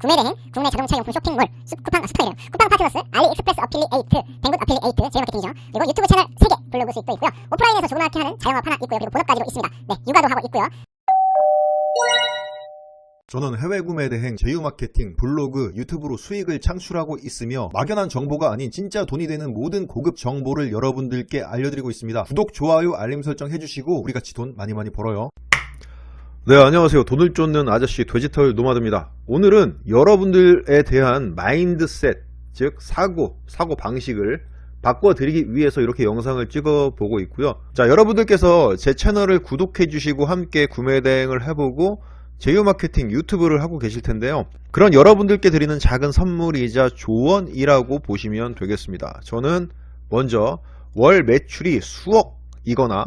구매 대행, 국내 자동차 용품 쇼핑몰, 수, 쿠팡, 아, 스토이래요. 쿠팡 파트너스, 알리익스프레스 어필리 에이트, 뱅굿 어필리 에이트, 제휴 마케팅이죠. 그리고 유튜브 채널 3개, 블로그 수익도 있고요. 오프라인에서 조그맣게 하는 자영업 하나 있고요. 그리고 본업까지도 있습니다. 네, 육아도 하고 있고요. 저는 해외 구매 대행, 제휴 마케팅, 블로그, 유튜브로 수익을 창출하고 있으며 막연한 정보가 아닌 진짜 돈이 되는 모든 고급 정보를 여러분들께 알려드리고 있습니다. 구독, 좋아요, 알림 설정 해주시고 우리 같이 돈 많이 많이 벌어요. 네, 안녕하세요. 돈을 쫓는 아저씨 돼지털 노마드입니다. 오늘은 여러분들에 대한 마인드셋, 즉 사고, 사고 방식을 바꿔드리기 위해서 이렇게 영상을 찍어보고 있고요. 자, 여러분들께서 제 채널을 구독해주시고 함께 구매 대행을 해보고 제휴 마케팅 유튜브를 하고 계실 텐데요. 그런 여러분들께 드리는 작은 선물이자 조언이라고 보시면 되겠습니다. 저는 먼저 월 매출이 수억이거나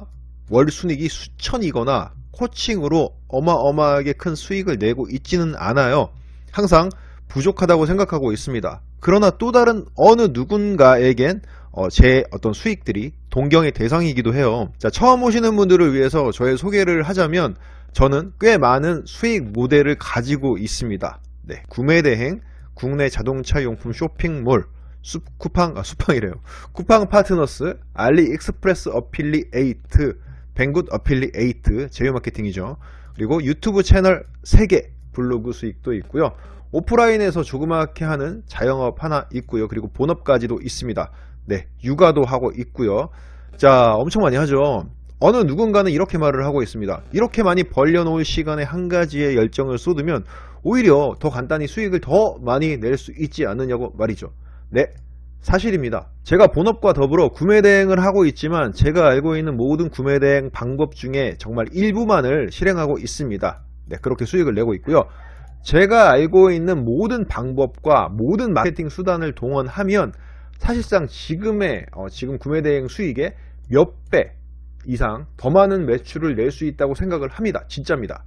월 순익이 수천이거나 코칭으로 어마어마하게 큰 수익을 내고 있지는 않아요. 항상 부족하다고 생각하고 있습니다. 그러나 또 다른 어느 누군가에겐 어, 제 어떤 수익들이 동경의 대상이기도 해요. 자, 처음 오시는 분들을 위해서 저의 소개를 하자면 저는 꽤 많은 수익 모델을 가지고 있습니다. 네, 구매 대행, 국내 자동차 용품 쇼핑몰, 수, 쿠팡, 아, 수팡이래요. 쿠팡 파트너스, 알리익스프레스 어필리에이트, 뱅굿 어필리에이트, 제휴 마케팅이죠. 그리고 유튜브 채널 3개, 블로그 수익도 있고요. 오프라인에서 조그맣게 하는 자영업 하나 있고요. 그리고 본업까지도 있습니다. 네, 육아도 하고 있고요. 자, 엄청 많이 하죠. 어느 누군가는 이렇게 말을 하고 있습니다. 이렇게 많이 벌려놓을 시간에 한 가지에 열정을 쏟으면 오히려 더 간단히 수익을 더 많이 낼 수 있지 않느냐고 말이죠. 네, 사실입니다. 제가 본업과 더불어 구매 대행을 하고 있지만 제가 알고 있는 모든 구매 대행 방법 중에 정말 일부만을 실행하고 있습니다. 네, 그렇게 수익을 내고 있고요. 제가 알고 있는 모든 방법과 모든 마케팅 수단을 동원하면 사실상 지금의 어, 지금 구매 대행 수익의 몇 배 이상 더 많은 매출을 낼 수 있다고 생각을 합니다. 진짜입니다.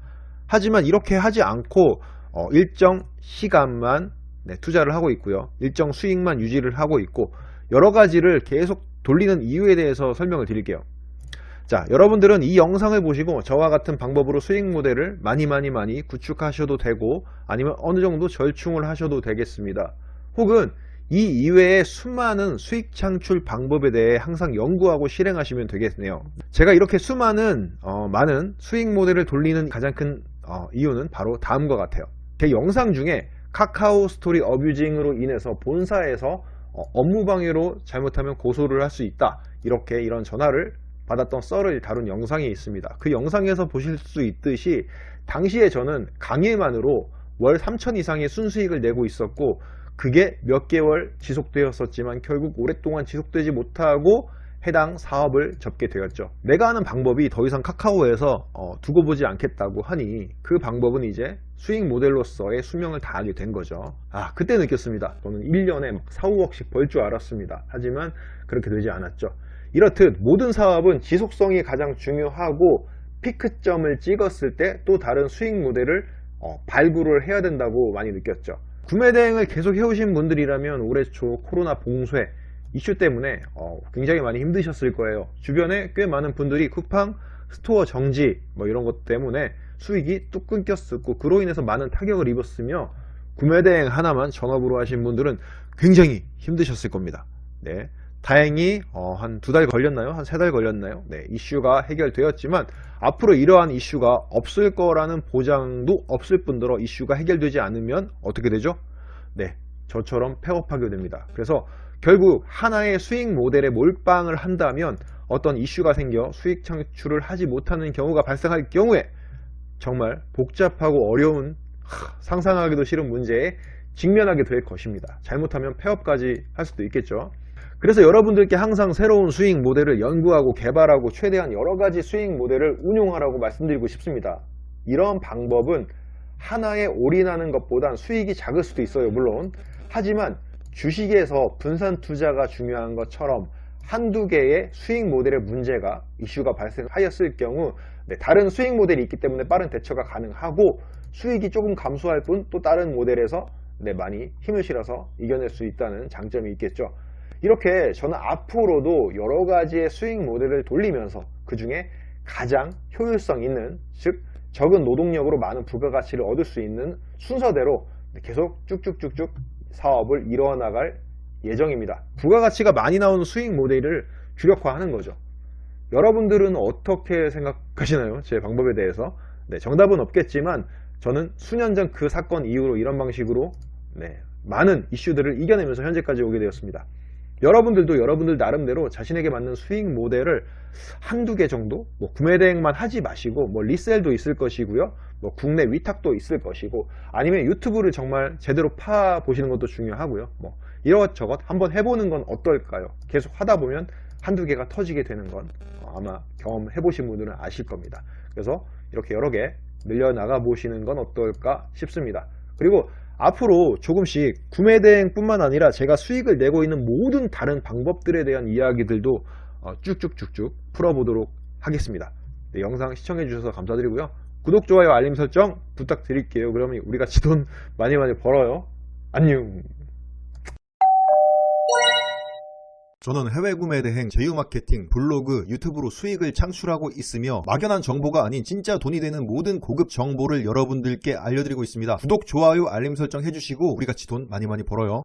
하지만 이렇게 하지 않고 어, 일정 시간만 네, 투자를 하고 있고요. 일정 수익만 유지를 하고 있고 여러 가지를 계속 돌리는 이유에 대해서 설명을 드릴게요. 자, 여러분들은 이 영상을 보시고 저와 같은 방법으로 수익 모델을 많이 많이 많이 구축하셔도 되고 아니면 어느 정도 절충을 하셔도 되겠습니다. 혹은 이 이외의 수많은 수익 창출 방법에 대해 항상 연구하고 실행하시면 되겠네요. 제가 이렇게 수많은 어, 많은 수익 모델을 돌리는 가장 큰 어, 이유는 바로 다음과 같아요. 제 영상 중에 카카오 스토리 어뷰징으로 인해서 본사에서 어, 업무 방해로 잘못하면 고소를 할 수 있다. 이렇게 이런 전화를 받았던 썰을 다룬 영상이 있습니다. 그 영상에서 보실 수 있듯이 당시에 저는 강의만으로 월 3천 이상의 순수익을 내고 있었고 그게 몇 개월 지속되었었지만 결국 오랫동안 지속되지 못하고 해당 사업을 접게 되었죠. 내가 하는 방법이 더 이상 카카오에서 어, 두고 보지 않겠다고 하니 그 방법은 이제 수익 모델로서의 수명을 다하게 된 거죠. 아, 그때 느꼈습니다. 저는 1년에 막 4, 5억씩 벌 줄 알았습니다. 하지만 그렇게 되지 않았죠. 이렇듯 모든 사업은 지속성이 가장 중요하고 피크점을 찍었을 때 또 다른 수익 모델을 어, 발굴을 해야 된다고 많이 느꼈죠. 구매 대행을 계속 해오신 분들이라면 올해 초 코로나 봉쇄 이슈 때문에 어, 굉장히 많이 힘드셨을 거예요. 주변에 꽤 많은 분들이 쿠팡 스토어 정지 뭐 이런 것 때문에 수익이 뚝 끊겼었고 그로 인해서 많은 타격을 입었으며 구매 대행 하나만 전업으로 하신 분들은 굉장히 힘드셨을 겁니다. 네. 다행히 어, 한 두 달 걸렸나요? 한 세 달 걸렸나요? 네, 이슈가 해결되었지만 앞으로 이러한 이슈가 없을 거라는 보장도 없을 뿐더러 이슈가 해결되지 않으면 어떻게 되죠? 네, 저처럼 폐업하게 됩니다. 그래서 결국 하나의 수익 모델에 몰빵을 한다면 어떤 이슈가 생겨 수익 창출을 하지 못하는 경우가 발생할 경우에 정말 복잡하고 어려운 하, 상상하기도 싫은 문제에 직면하게 될 것입니다. 잘못하면 폐업까지 할 수도 있겠죠. 그래서 여러분들께 항상 새로운 수익 모델을 연구하고 개발하고 최대한 여러 가지 수익 모델을 운용하라고 말씀드리고 싶습니다. 이런 방법은 하나에 올인하는 것보단 수익이 작을 수도 있어요, 물론. 하지만 주식에서 분산 투자가 중요한 것처럼 한두 개의 수익 모델의 문제가 이슈가 발생하였을 경우 네, 다른 수익 모델이 있기 때문에 빠른 대처가 가능하고 수익이 조금 감소할 뿐 또 다른 모델에서 네, 많이 힘을 실어서 이겨낼 수 있다는 장점이 있겠죠. 이렇게 저는 앞으로도 여러 가지의 수익 모델을 돌리면서 그 중에 가장 효율성 있는 즉 적은 노동력으로 많은 부가가치를 얻을 수 있는 순서대로 계속 쭉쭉쭉쭉 사업을 이뤄 나갈 예정입니다. 부가가치가 많이 나오는 수익 모델을 주력화하는 거죠. 여러분들은 어떻게 생각하시나요? 제 방법에 대해서. 네, 정답은 없겠지만 저는 수년 전 그 사건 이후로 이런 방식으로 네, 많은 이슈들을 이겨내면서 현재까지 오게 되었습니다. 여러분들도 여러분들 나름대로 자신에게 맞는 수익 모델을 한두 개 정도 뭐 구매 대행만 하지 마시고 뭐 리셀도 있을 것이고요. 뭐 국내 위탁도 있을 것이고 아니면 유튜브를 정말 제대로 파 보시는 것도 중요하고요. 뭐 이것저것 한번 해보는 건 어떨까요? 계속 하다 보면 한두 개가 터지게 되는 건 아마 경험해 보신 분들은 아실 겁니다. 그래서 이렇게 여러 개 늘려나가 보시는 건 어떨까 싶습니다. 그리고 앞으로 조금씩 구매 대행뿐만 아니라 제가 수익을 내고 있는 모든 다른 방법들에 대한 이야기들도 어, 쭉쭉쭉쭉 풀어보도록 하겠습니다. 네, 영상 시청해 주셔서 감사드리고요. 구독, 좋아요, 알림 설정 부탁드릴게요. 그러면 우리 같이 돈 많이 많이 벌어요. 안녕. 저는 해외 구매 대행, 제휴 마케팅, 블로그, 유튜브로 수익을 창출하고 있으며 막연한 정보가 아닌 진짜 돈이 되는 모든 고급 정보를 여러분들께 알려드리고 있습니다. 구독, 좋아요, 알림 설정 해주시고 우리 같이 돈 많이 많이 벌어요.